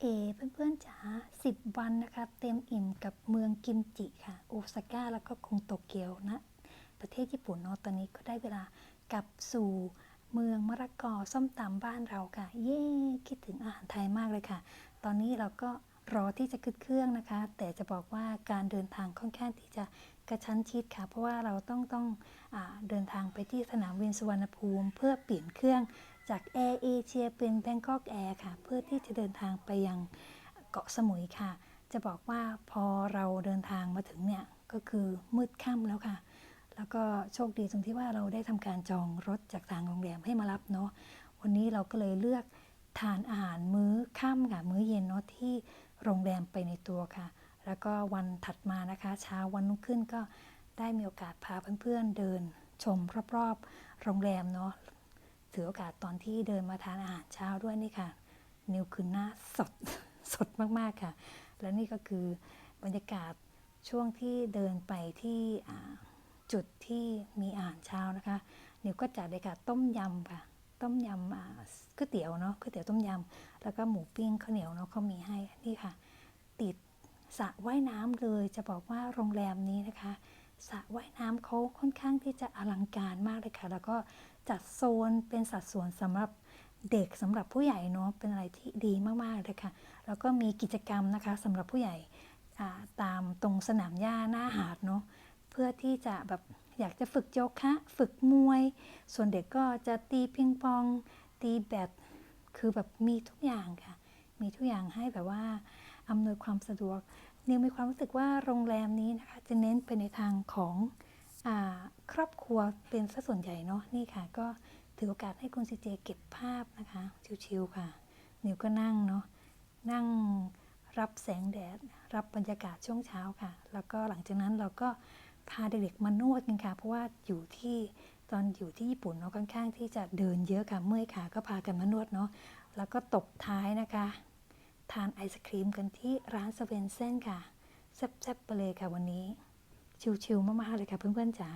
เอเพื่อนๆจ๋า10 วันนะคะ เต็มอิ่มกับเมืองกิมจิค่ะโอซาก้าแล้วก็กรุงโตเกียวนะ ประเทศญี่ปุ่นเนาะตอนนี้ก็ได้เวลากลับสู่เมืองมะละกอส้มตำบ้านเราค่ะ เย้คิดถึงอาหารไทยมากเลยค่ะ ตอนนี้เราก็รอที่จะขึ้นเครื่องนะคะ แต่จะบอกว่าการเดินทางค่อนข้างที่จะกระชั้นชิดค่ะ เพราะว่าเราต้องต้องอเดินทางไปที่สนามบินสุวรรณภูมิ เพื่อเปลี่ยนเครื่อง จากแอร์เอเชียเป็น Bangkok Air ค่ะ เพื่อที่จะเดินทางไปยังเกาะสมุยค่ะ จะบอกว่าพอเราเดินทางมาถึงเนี่ย ก็คือมืดค่ำแล้วค่ะ แล้วก็โชคดีตรงที่ว่าเราได้ทำการจองรถจากทางโรงแรมให้มารับเนาะวันนี้เราก็เลยเลือกทานอาหารมื้อค่ำค่ะ มื้อเย็นเนาะที่โรงแรมไปในตัวค่ะ แล้วก็วันถัดมานะคะ เช้าวันรุ่งขึ้นก็ได้มีโอกาสพาเพื่อนๆเดินชมรอบๆ โรงแรมเนาะ ถือโอกาสตอนที่เดินมาทานอาหารเช้าด้วยนี่ค่ะ นิวคือหน้าสดสดมากๆค่ะ และนี่ก็คือบรรยากาศช่วงที่เดินไปที่จุดที่มีอาหารเช้านะคะนิวก็จัดเลยค่ะต้มยำค่ะต้มยำก๋วยเตี๋ยวเนาะก๋วยเตี๋ยวต้มยำแล้วก็หมูปิ้งข้าวเหนียวเนาะเขามีให้นี่ค่ะ ติดสระว่ายน้ำเลยจะบอกว่าโรงแรมนี้นะคะ สระว่ายน้ำเขาค่อนข้างที่จะอลังการมากเลยค่ะ แล้วก็จัดโซนเป็นสัดส่วนสำหรับเด็กสำหรับผู้ใหญ่เนาะเป็นอะไรที่ดีมากๆเลยค่ะ แล้วก็มีกิจกรรมนะคะสำหรับผู้ใหญ่ตามตรงสนามหญ้าหน้าหาดเนาะเพื่อที่จะแบบอยากจะฝึกโยคะฝึกมวย ส่วนเด็กก็จะตีปิงปอง ตีแบดคือแบบมีทุกอย่างค่ะ มีทุกอย่างให้แบบว่าอำนวยความสะดวก นิวมีความรู้สึกว่าโรงแรมนี้นะคะจะเน้นไปในทางของอครอบครัวเป็นส่วนใหญ่เนาะนี่ค่ะ ก็ถือโอกาสให้คุณซีเจเก็บภาพนะคะชิวๆค่ะนิวก็นั่งเนาะนั่งรับแสงแดด รับบรรยากาศช่วงเช้าค่ะ แล้วก็หลังจากนั้นเราก็พาเด็กๆมานวดกันค่ะ เพราะว่าอยู่ที่ตอนอยู่ที่ญี่ปุ่นเนาะค่อนข้างที่จะเดินเยอะค่ะเมื่อยขาก็พากันมานวดเนาะแล้วก็ตบท้ายนะคะ ทานไอศครีมกันที่ร้านสเวนเซนค่ะแซ่บๆไปเลยค่ะวันนี้ ชิวๆมากๆเลยค่ะเพื่อนๆจ๋า